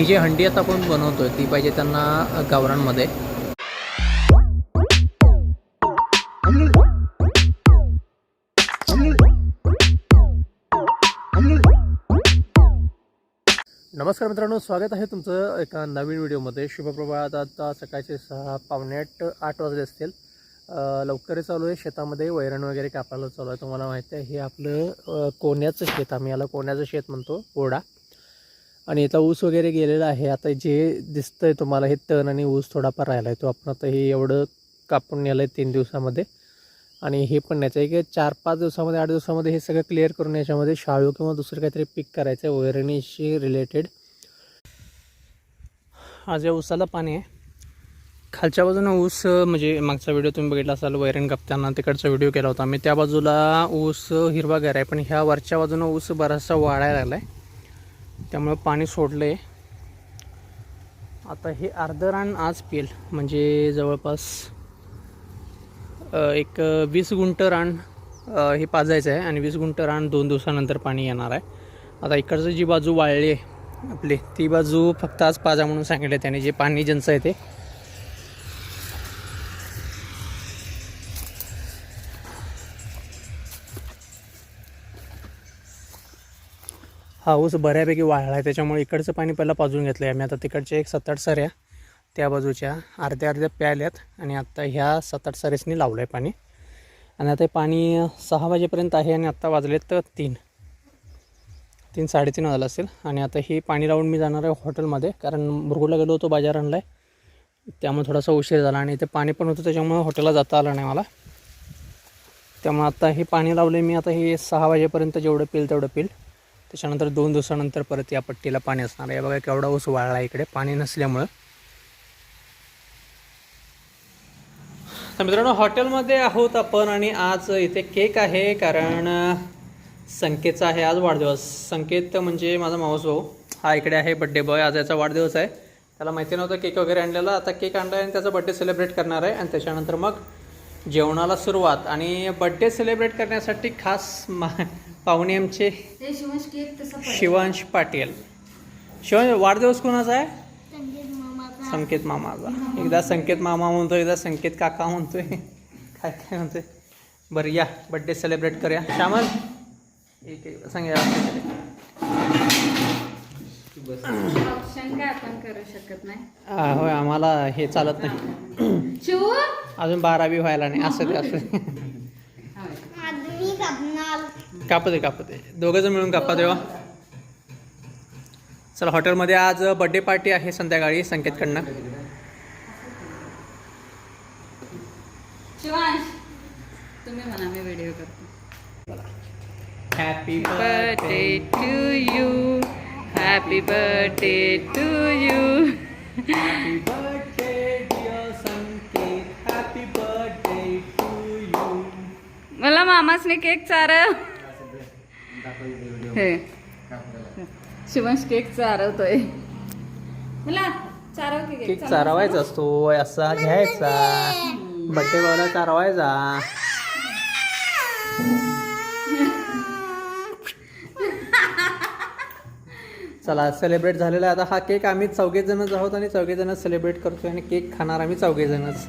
ही जी हंडी आता आपण बनवतो आहे ती पाहिजे त्यांना गावरांमध्ये नमस्कार मित्रांनो स्वागत आहे तुमचं एका नवीन व्हिडिओमध्ये. शुभप्रभात आता सकाळचे सहा पावणे आठ आठ वाजले असतील. लवकर लवकरच चालू आहे. शेतामध्ये वैरण वगैरे कापायला चालू आहे तुम्हाला माहिती आहे. हे आपलं कोण्याचं शेत आम्ही याला कोण्याचं शेत म्हणतो ओढा. आणि याचा ऊस वगैरे गेलेला आहे. आता जे दिसतं आहे तुम्हाला हे तण आणि ऊस थोडाफार राहिला आहे तो आपण आता हे एवढं कापून नेलं आहे तीन दिवसामध्ये. आणि हे पण न्यायचं आहे की चार पाच दिवसामध्ये आठ दिवसामध्ये हे सगळं क्लिअर करून याच्यामध्ये शाळू किंवा दुसरं काहीतरी पीक करायचं आहे वैरणीशी रिलेटेड आज या ऊसाला पाणी आहे. खालच्या बाजूनं ऊस म्हणजे मागचा व्हिडिओ तुम्ही बघितला असाल वैरण कापताना तिकडचा व्हिडिओ केला होता. मी त्या बाजूला ऊस हिरवागार आहे पण ह्या वरच्या बाजूनं ऊस बराचसा वाढायला लागला आहे त्यामुळं पाणी सोडलं आहे आता हे अर्ध रान आज पेल म्हणजे जवळपास एक वीस गुंट रान हे पाजायचं आहे आणि वीस गुंट रान दोन दिवसानंतर पाणी येणार आहे. आता इकडचं जी बाजू वाळली आहे आपली ती बाजू फक्त आज पाजा म्हणून सांगितलं त्याने जे पाणी ज्यांचं आहे ते. हा ऊस बऱ्यापैकी वाळला आहे. त्याच्यामुळे इकडचं पाणी पहिला पाजून घेतलं आहे आम्ही. आता तिकडच्या एक सात आठ सऱ्या त्या बाजूच्या अर्ध्या अर्ध्या प्याल्यात आणि आत्ता ह्या सात आठ सऱ्यासनी लावलं आहे पाणी. आणि आता हे पाणी सहा वाजेपर्यंत आहे आणि आत्ता वाजलेत तर तीन. तीन साडेतीन वाजला असेल आणि आता हे पाणी लावून मी जाणार आहे हॉटेलमध्ये. कारण मुरगुडला गेलो होतो बाजार आणला आहे त्यामुळे थोडासा उशीर झाला आणि इथे पाणी पण होतं त्याच्यामुळे हॉटेलला जाता आलं नाही मला. त्यामुळे आता हे पाणी लावले मी. आता हे सहा वाजेपर्यंत जेवढं पिल तेवढं पिल. त्याच्यानंतर दोन दिवसानंतर परत या पट्टीला पाणी असणार आहे. बघा केवढा ऊस वाळला आहे इकडे. पाणी नसल्यामुळं. तर मित्रांनो हॉटेलमध्ये आहोत आपण आणि आज इथे केक आहे कारण संकेतचा आहे आज वाढदिवस. संकेत म्हणजे माझा मावस भाऊ. हा इकडे आहे बड्डे बॉय आज याचा वाढदिवस आहे. त्याला माहिती नव्हतं केक वगैरे आणलेला. आता केक आणला आहे आणि त्याचा बड्डे सेलिब्रेट करणार आहे. आणि त्याच्यानंतर मग जेवणाला सुरुवात आणि बड्डे सेलिब्रेट करण्यासाठी खास मा पाहुणे आमचे शिवंश पाटील. शिवांश वाढदिवस कोणाचा आहे? संकेत मामाचा. एकदा संकेत मामा म्हणतोय एकदा संकेत काका म्हणतोय. काय काय म्हणतोय? बरं या. बड्डे सेलिब्रेट करूया. श्यामल? एक एक सांगा ऑप्शन काय आपण करू शकत नाही? आ, होय आम्हाला हे चालत नाही. अजून बारावी व्हायला नाही असं ते असं. ते. आदमी कापणार. कापू दे कापू दे. दोघं जण मिळून कापा देवा चला हॉटेलमध्ये आज बड्डे पार्टी आहे संध्याकाळी संकेतकडनं. शिवांश तुम्ही म्हणा मी व्हिडिओ करतो. Happy birthday to you happy birthday to you happy birthday मामासने cake चार. हे. शिवंश केक चारवतोय. केक. चारवायचा असतो असा घ्यायचा. बड्डे बॉयला चारवायचा. चला सेलिब्रेट झालेला आहे. आता हा केक आम्ही चौघे जणच आहोत आणि चौघे जण सेलिब्रेट करतोय आणि केक खाणार आम्ही चौघे जणच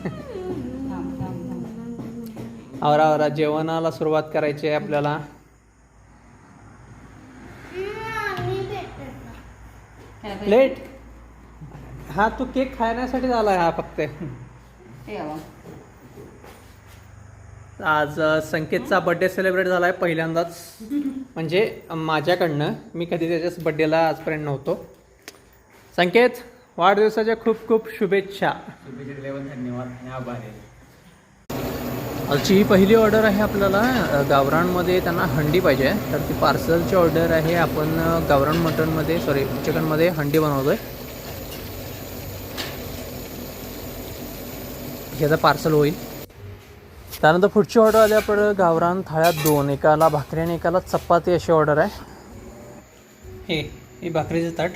आवरा आवरा जेवणाला सुरुवात करायची आहे आपल्याला. प्लेट हा तू केक खाण्यासाठी आलाय हा फक्त. आज संकेतचा बड्डे सेलिब्रेट झाला आहे पहिल्यांदाच. म्हणजे माझ्याकडनं मी कधी त्याच्याच बड्डेला आजपर्यंत नव्हतो. संकेत वाढदिवसाच्या खूप खूप शुभेच्छा धन्यवाद आणि आभार आहे. आजची ही पहिली ऑर्डर आहे आपल्याला. गावरानमध्ये त्यांना हंडी पाहिजे. तर ती पार्सलची ऑर्डर आहे. आपण गावरान मटनमध्ये सॉरी चिकनमध्ये हंडी बनवतोय. ह्याचं पार्सल होईल. त्यानंतर पुढची ऑर्डर आली आपण गावरान थाळ्यात दोन. एकाला भाकरी आणि एकाला चपाती अशी ऑर्डर आहे. हे हे भाकरीचं ताट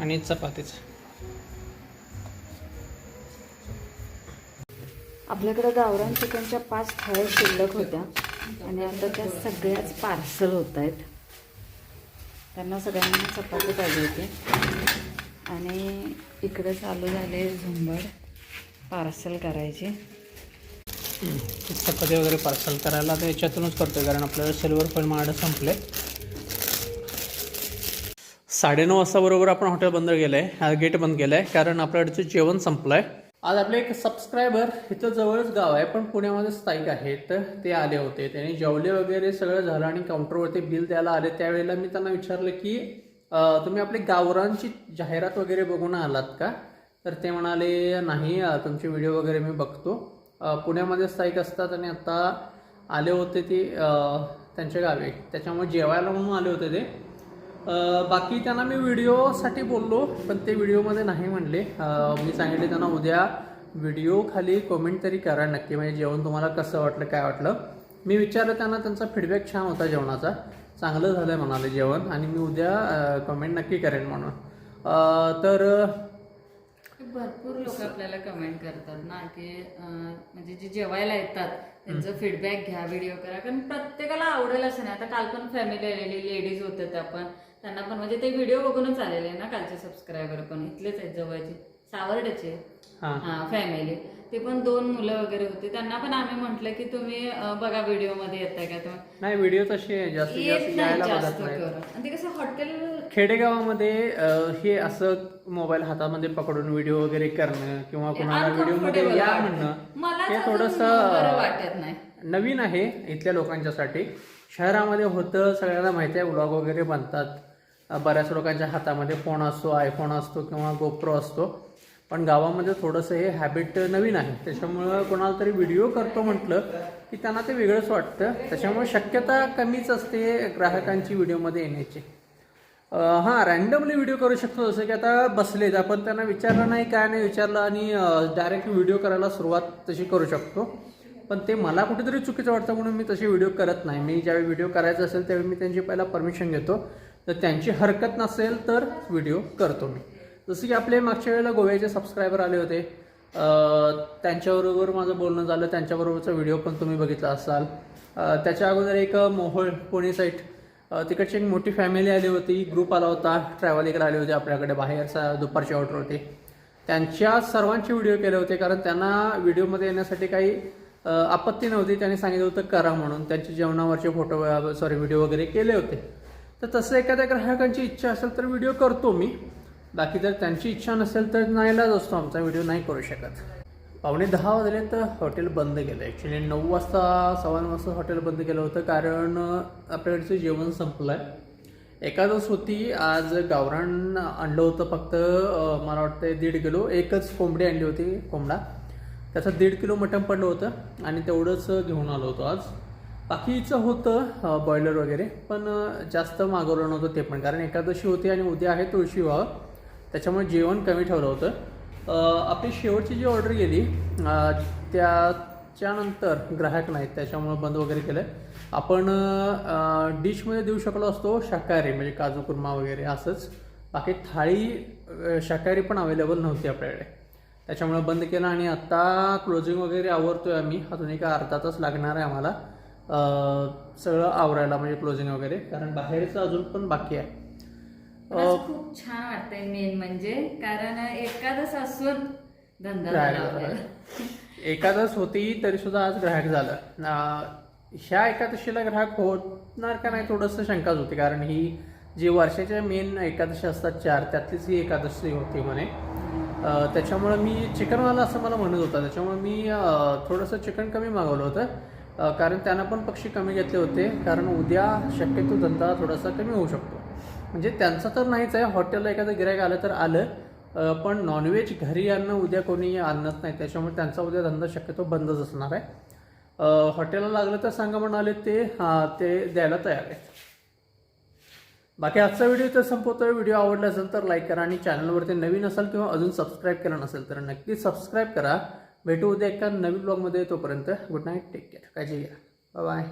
आणि चपातीचं. आपल्याकडे गावरान चिकनच्या पाच थाळ्या शिल्लक होत्या. आणि आता त्या सगळ्याच पार्सल होत आहेत त्यांना सगळ्यांना चपाती पाहिजे होती. आणि इकडे चालू झाले झुंबड पार्सल करायची. चपाती वगैरे पार्सल करायला तर याच्यातूनच करतो कारण आपल्याला सिल्वर पण माझ्याकडे संपले. साडेनऊ वाजता बरोबर आपण हॉटेल बंद केलं आहे गेट बंद केलं आहे कारण आपल्याकडचं जेवण संपलं आहे आज आपले एक सबस्क्रायबर इथं जवळच गाव आहे पण पुण्यामध्ये स्थायिक आहेत. तर ते आले होते. त्यांनी जेवले वगैरे सगळं झालं आणि काउंटरवरती बिल द्यायला आले. त्यावेळेला मी त्यांना विचारलं की तुम्ही आपली गावरांची जाहिरात वगैरे बघून आलात का? तर ते म्हणाले नाही तुमचे व्हिडिओ वगैरे मी बघतो. पुण्यामध्ये स्थायिक असतात आणि आता आले होते ते त्यांच्या गावी. त्याच्यामुळे जेवायला म्हणून आले होते ते. बाकी त्यांना मी व्हिडिओसाठी बोललो पण ते व्हिडिओमध्ये नाही म्हणले. मी सांगितले त्यांना उद्या व्हिडिओ खाली कमेंट तरी करा नक्की म्हणजे जेवण तुम्हाला कसं वाटलं काय वाटलं. मी विचारलं त्यांना त्यांचा फीडबॅक छान होता जेवणाचा. चांगलं झालं म्हणाले जेवण आणि मी उद्या कमेंट नक्की करेन म्हणून. तर भरपूर लोक आपल्याला कमेंट करतात ना की म्हणजे जे जेवायला येतात त्यांचं फीडबॅक घ्या व्हिडिओ करा. कारण प्रत्येकाला आवडेल असं नाही. आता काल पण फॅमिली आलेली लेडीज होते त्या पण. त्यांना पण म्हणजे ते व्हिडिओ बघूनच आलेले ना कालचे सबस्क्रायबर पण. इथलेच आहेत जवळचे. सावर्ड्याचे हां. हा फॅमिली ते पण दोन मुलं वगैरे होते. त्यांना पण आम्ही म्हटलं की तुम्ही अं, बघा व्हिडिओमध्ये येताय का तुम्ही. नाही व्हिडिओ तसे जास्तीत जास्त येत नाही यायला जास्त बघत नाही करून. आणि ते कसं हॉटेल खेडेगावामध्ये अ, हे असं मोबाईल हातामध्ये पकडून व्हिडिओ वगैरे करणं किंवा कुणाला व्हिडिओमध्ये uncomfortable या. म्हणणं मला हे थोडस थोडंसं बरं वाटत नाही. नवीन आहे इथल्या लोकांच्यासाठी. शहरामध्ये होतं सगळ्यांना माहिती आहे व्लॉग वगैरे बनतात. अ, बऱ्याच लोकांच्या हातामध्ये फोन असतो आयफोन असतो किंवा गोप्रो असतो. पण गावामध्ये थोडंसं हे हॅबिट नवीन आहे. त्याच्यामुळं कोणाला तरी व्हिडिओ करतो म्हटलं की त्यांना ते वेगळंच वाटतं. त्याच्यामुळे शक्यता कमीच असते ग्राहकांची व्हिडिओमध्ये येण्याची. हां रॅन्डमली व्हिडिओ करू शकतो. जसं की आता बसलेत. आपण त्यांना विचारलं नाही काय नाही विचारलं आणि डायरेक्ट व्हिडिओ करायला सुरुवात तशी करू शकतो. पण ते मला कुठेतरी चुकीचं वाटतं म्हणून मी तसे व्हिडिओ करत नाही. मी ज्यावेळी व्हिडिओ करायचा असेल त्यावेळी मी त्यांची पहिला परमिशन घेतो. तर त्यांची हरकत नसेल तर व्हिडिओ करतो मी. जसं की आपले मागच्या वेळेला गोव्याचे सबस्क्रायबर आले होते त्यांच्याबरोबर माझं बोलणं झालं त्यांच्याबरोबरचा व्हिडिओ पण तुम्ही बघितला असाल. त्याच्या अगोदर एक मोहोळ पुणे साईट तिकडची एक मोठी फॅमिली आली होती ग्रुप आला होता ट्रॅव्हलिंगला आले होते आपल्याकडे बाहेरचा दुपारची ऑर्डर होती त्यांच्या सर्वांचे व्हिडिओ केले होते कारण त्यांना व्हिडिओमध्ये येण्यासाठी काही आपत्ती नव्हती त्यांनी सांगितलं होतं करा म्हणून. त्यांचे जेवणावरचे फोटो सॉरी व्हिडिओ वगैरे केले होते. तर तसं एखाद्या ग्राहकांची इच्छा असेल तर व्हिडिओ करतो मी. बाकी जर त्यांची इच्छा नसेल तर नाहीलाच असतो आमचा व्हिडिओ नाही करू शकत. पावणे दहा वाजले तर हॉटेल बंद केलं ॲक्च्युली नऊ वाजता सव्वा नऊ वाजता हॉटेल बंद केलं होतं कारण आपल्याकडचं जेवण संपलं आहे एकादश होती आज गावरान आणलं होतं फक्त मला वाटतं दीड किलो. एकच कोंबडी आणली होती कोंबडा. त्याचं दीड किलो मटण पडलं होतं आणि तेवढंच घेऊन आलो होतो आज. बाकीचं होतं बॉयलर वगैरे पण जास्त मागवलं नव्हतं ते पण. कारण एकादशी होती आणि उद्या आहे तुळशी व्हावं त्याच्यामुळे जेवण कमी ठेवलं होतं. आपली शेवटची जी ऑर्डर गेली त्याच्यानंतर ग्राहक नाहीत त्याच्यामुळं बंद वगैरे केलं आपण डिशमध्ये देऊ शकलो असतो शाकाहारी म्हणजे काजू कुर्मा वगैरे असंच. बाकी थाळी शाकाहारी पण अवेलेबल नव्हती आपल्याकडे. त्याच्यामुळे बंद केलं आणि आत्ता क्लोजिंग वगैरे आवरतोय आम्ही. अजून एक अर्धा तास लागणार आहे आम्हाला. सगळं आवरायला म्हणजे क्लोजिंग वगैरे. कारण बाहेरचं अजून पण बाकी आहे. मला खूप छान वाटतंय मेन म्हणजे कारण एखादं असून धंदा झाला झाला. आपल्याला. एकादश होती तरी सुद्धा आज ग्राहक झालं. अं, ह्या एकादशीला ग्राहक होणार का नाही थोडंसं शंकाच होती कारण ही जी वर्षाच्या मेन एकादशी असतात चार त्यातलीच ही एकादशी होती म्हणे. अं, त्याच्यामुळं मी चिकनवाला असं मला म्हणत होता. त्याच्यामुळे मी अं, थोडंसं चिकन कमी मागवलं होतं. अं, कारण त्यांना पण पक्षी कमी घेतले होते. कारण उद्या शक्यतो धंदा थोडासा कमी होऊ शकतो. म्हणजे त्यांचं तर नाहीच आहे. हॉटेलला एखादं गिरायक आलं तर आलं. पण नॉनव्हेज घरी आणणं उद्या कोणी आणत नाही. त्याच्यामुळे त्यांचा उद्या धंदा शक्यतो बंदच असणार आहे. हॉटेलला लागलं तर सांगा म्हणाले ते हां ते द्यायला तयार आहेत. बाकी आजचा व्हिडिओ तर संपवतोय. व्हिडिओ आवडला असेल तर लाईक करा आणि चॅनलवरती नवीन असाल किंवा अजून सबस्क्राईब केलं नसेल तर नक्की सबस्क्राईब करा. भेटू उद्या एका नवीन ब्लॉगमध्ये तोपर्यंत. गुड नाईट टेक केअर काळजी घ्या. बाय